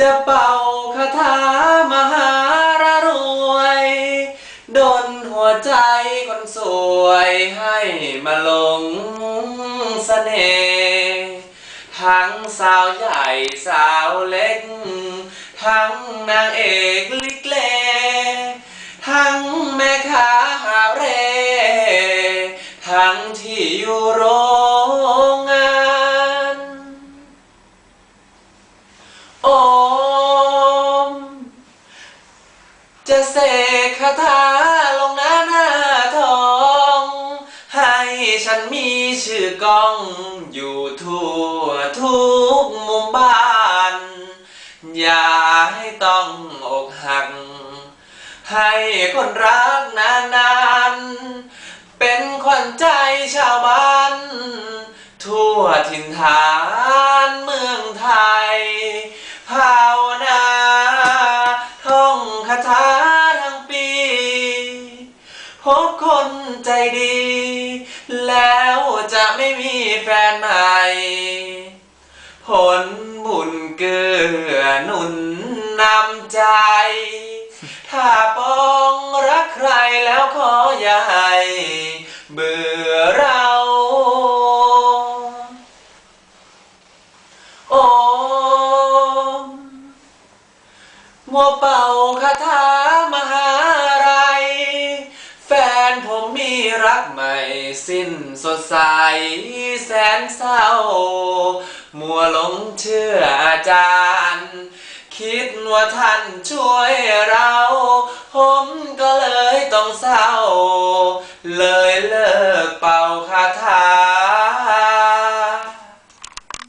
จะเป่าคาถามหารรวย ดนหัวใจคนสวยให้มาลงเสน่ห์ทั้งสาวใหญ่สาวเล็ก ทั้งนางเอกลิกเล ทั้งแม่ค้าหาเร่ ทั้งที่อยู่โร คาถาลงหน้าหน้าทอง ให้ฉันมีชื่อกล้องอยู่ทั่วทุกมุมบ้าน อย่าให้ต้องอกหัก ให้คนรักนานๆ เป็นขวัญใจชาวบ้าน ทั่วถิ่นฐาน พบคนใจดี แล้วจะไม่มีแฟนใหม่ ผลบุญเกื้อหนุนนำใจ ถ้าปองรักใครแล้วขออย่าให้เบื่อเรา โอมมัวเป่าคาถามหา สิ้นสดใสแสนเศร้า มัวหลงเชื่ออาจารย์ คิดว่าท่านช่วยเรา ผมก็เลยต้องเศร้า เลยเลิกเป่าคา